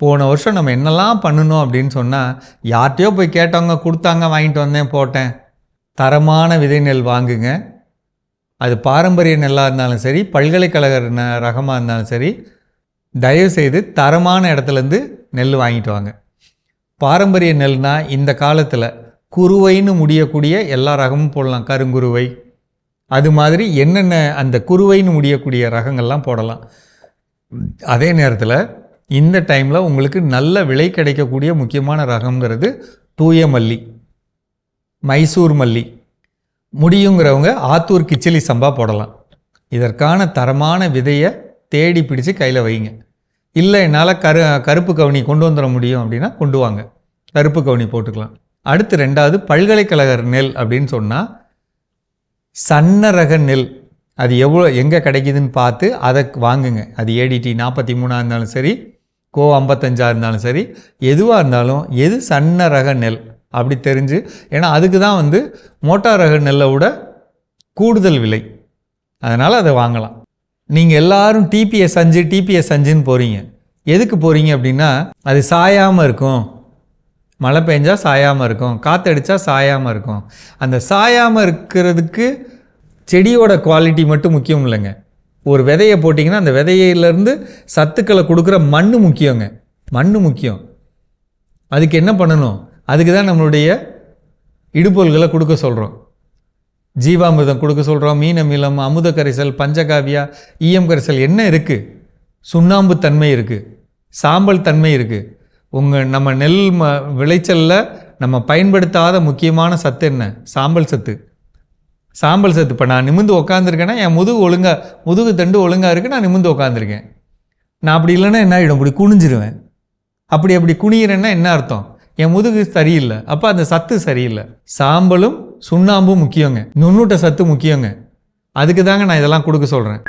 போன வருஷம் நம்ம என்னெல்லாம் பண்ணணும் அப்படின்னு சொன்னால் யார்கிட்டையோ போய் கேட்டவங்க கொடுத்தாங்க வாங்கிட்டு வந்தேன் போட்டேன். தரமான விதை நெல் வாங்குங்க. அது பாரம்பரிய நெல்லாக இருந்தாலும் சரி பல்கலைக்கழக ந ரகமாக இருந்தாலும் சரி தயவுசெய்து தரமான இடத்துலேருந்து நெல் வாங்கிட்டு வாங்க. பாரம்பரிய நெல்னால் இந்த காலத்தில் குருவைன்னு முடியக்கூடிய எல்லா ரகமும் போடலாம் கருங்குருவை. அது மாதிரி என்னென்ன அந்த குருவைன்னு முடியக்கூடிய ரகங்கள்லாம் போடலாம். அதே நேரத்தில் இந்த டைமில் உங்களுக்கு நல்ல விலை கிடைக்கக்கூடிய முக்கியமான ரகங்கிறது தூய மல்லி மைசூர் மல்லி. முடியுங்கிறவங்க ஆத்தூர் கிச்சிலி சம்பா போடலாம். இதற்கான தரமான விதையை தேடி பிடிச்சு கையில் வைங்க. இல்லை என்னால் கரு கருப்பு கவுனி கொண்டு வந்துட முடியும் அப்படின்னா கொண்டு வாங்க. கருப்பு கவுனி போட்டுக்கலாம். அடுத்து ரெண்டாவது பல்கலைக்கழக நெல் அப்படின்னு சொன்னால் சன்ன ரக நெல். அது எவ்வளோ எங்கே கிடைக்குதுன்னு பார்த்து அதை வாங்குங்க. அது ஏடிடி நாற்பத்தி மூணாக இருந்தாலும் சரி கோ ஐம்பத்தஞ்சாக இருந்தாலும் சரி எதுவாக இருந்தாலும் எது சன்ன ரக நெல் அப்படி தெரிஞ்சு ஏன்னா அதுக்கு தான் வந்து மோட்டார் ரக நெல்லை விட கூடுதல் விலை. அதனால் அதை வாங்கலாம். நீங்கள் எல்லாரும் டிபிஎஸ் அஞ்சு டிபிஎஸ் அஞ்சுன்னு போகிறீங்க எதுக்கு போகிறீங்க அப்படின்னா அது சாயாமல் இருக்கும். மழை பெஞ்சால் சாயாமல் இருக்கும். காற்றடிச்சா சாயாமல் இருக்கும். அந்த சாயாமல் இருக்கிறதுக்கு செடியோட குவாலிட்டி மட்டும் முக்கியம் இல்லைங்க. ஒரு விதையை போட்டிங்கன்னா அந்த விதையிலேருந்து சத்துக்களை கொடுக்குற மண் முக்கியங்க. மண் முக்கியம். அதுக்கு என்ன பண்ணணும்? அதுக்கு தான் நம்மளுடைய இடுபொருள்களை கொடுக்க சொல்கிறோம் ஜீவாமிர்தம் கொடுக்க சொல்கிறோம் மீன் அமிலம் அமுத கரைசல் பஞ்சகாவியா ஈயம் கரைசல் என்ன இருக்குது சுண்ணாம்பு தன்மை இருக்குது சாம்பல் தன்மை இருக்குது உங்கள் நம்ம நெல் ம விளைச்சலில் நம்ம பயன்படுத்தாத முக்கியமான சத்து என்ன? சாம்பல் சத்து. சாம்பல் சத்து இப்போ நான் நிமிந்து உக்காந்துருக்கேன்னா என் முதுகு ஒழுங்காக முதுகு தண்டு ஒழுங்காக இருக்குது நான் நிமிந்து உக்காந்துருக்கேன். நான் அப்படி இல்லைன்னா என்ன ஆகிடும் இப்படி குனிஞ்சிருவேன். அப்படி அப்படி குனிகிறேன்னா என்ன அர்த்தம்? என் முதுகு சரியில்லை. அப்போ அந்த சத்து சரியில்லை. சாம்பலும் சுண்ணாம்பும் முக்கியங்க. நுண்ணூட்ட சத்து முக்கியங்க. அதுக்கு தாங்க நான் இதெல்லாம் கொடுக்க சொல்கிறேன்